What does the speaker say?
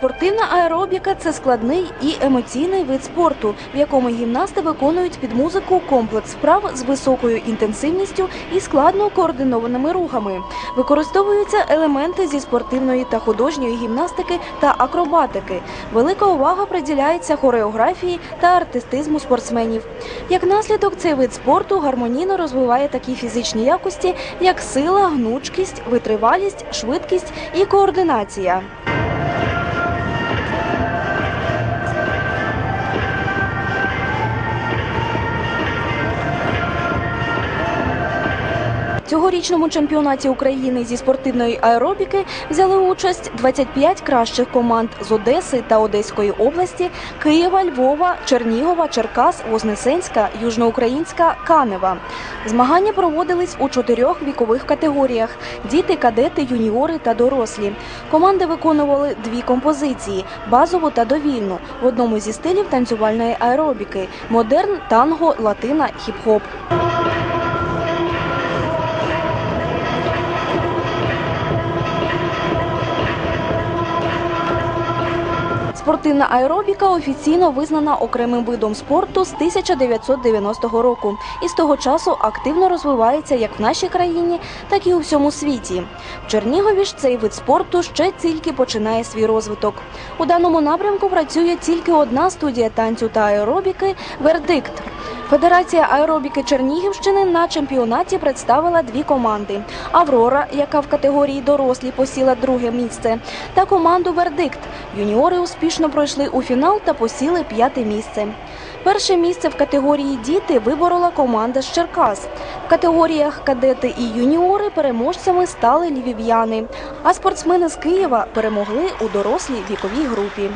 Спортивна аеробіка це складний і емоційний вид спорту, в якому гімнасти виконують під музику комплекс вправ з високою інтенсивністю і складно координованими рухами. Використовуються елементи зі спортивної та художньої гімнастики та акробатики. Велика увага приділяється хореографії та артистизму спортсменів. Як наслідок, цей вид спорту гармонійно розвиває такі фізичні якості, як сила, гнучкість, витривалість, швидкість і координація. Цьогорічному чемпіонаті України зі спортивної аеробіки взяли участь 25 кращих команд з Одеси та Одеської області, Києва, Львова, Чернігова, Черкас, Вознесенська, Южноукраїнська, Канева. Змагання проводились у чотирьох вікових категоріях: діти, кадети, юніори та дорослі. Команди виконували дві композиції базову та довільну в одному зі стилів танцювальної аеробіки модерн, танго, латина, хіп-хоп. Спортивна аеробіка офіційно визнана окремим видом спорту з 1990 року і з того часу активно розвивається як в нашій країні, так і у всьому світі. В Чернігові ж цей вид спорту ще тільки починає свій розвиток. У даному напрямку працює тільки одна студія танцю та аеробіки Вердикт. Федерація аеробіки Чернігівщини на чемпіонаті представила дві команди: Аврора, яка в категорії дорослі посіла друге місце, та команду Вердикт. Юніори успішно пройшли у фінал та посіли п'яте місце. Перше місце в категорії діти виборола команда з Черкас. В категоріях кадети і юніори переможцями стали львів'яни. А спортсмени з Києва перемогли у дорослій віковій групі.